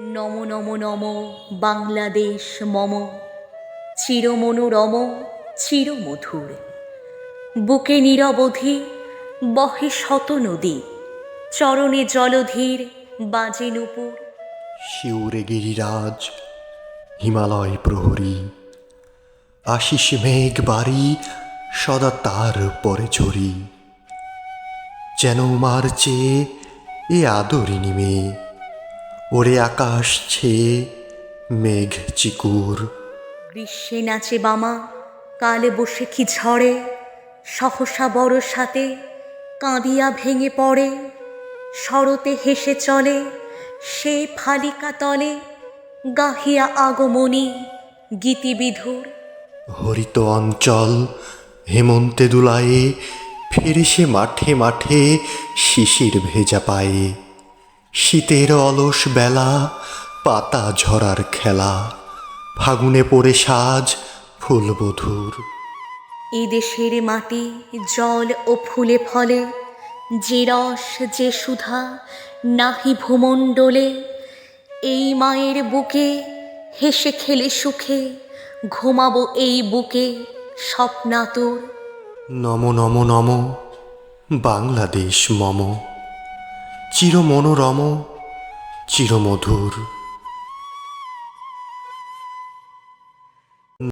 নম নম নম বাংলাদেশ মম। চিরমনোরম, চিরমধুর। বুকে নিরবধি বহে শত নদী। চরণে জলধীর বাজে নুপুর। শিউরে গিরিরাজ, হিমালয় প্রহরী। আশিস মেঘ বাড়ি সদা তার পরে ঝরি। যেন মার চেয়ে এ আদরিনী মেয়ে। ওরে আকাশ ছেয়ে মেঘ চিকুর। গ্রীষ্মে নাচে বামা কালে বসে কি ঝড়ে? সহসা বড় সাথে কাঁদিয়া ভেঙে পড়ে। শরতে হেসে চলে সে ফালিকা তলে গাহিয়া আগমনী গীতিবিধুর। হরিত অঞ্চল হেমন্তে দুলায়ে ফিরে সে মাঠে মাঠে শিশির ভেজা পায়ে। শীতের অলস বেলা পাতা ঝরার খেলা ফাগুনে পড়ে সাজ ফুলবধূর এ দেশের মাটি জল ও ফুলে ফলে যে রস যে সুধা নাহি ভূমণ্ডলে এই মায়ের বুকে হেসে খেলে সুখে ঘুমাবো এই বুকে স্বপ্নাতুর। নম নম নম বাংলাদেশ মম। চির মনোরম চিরমধুর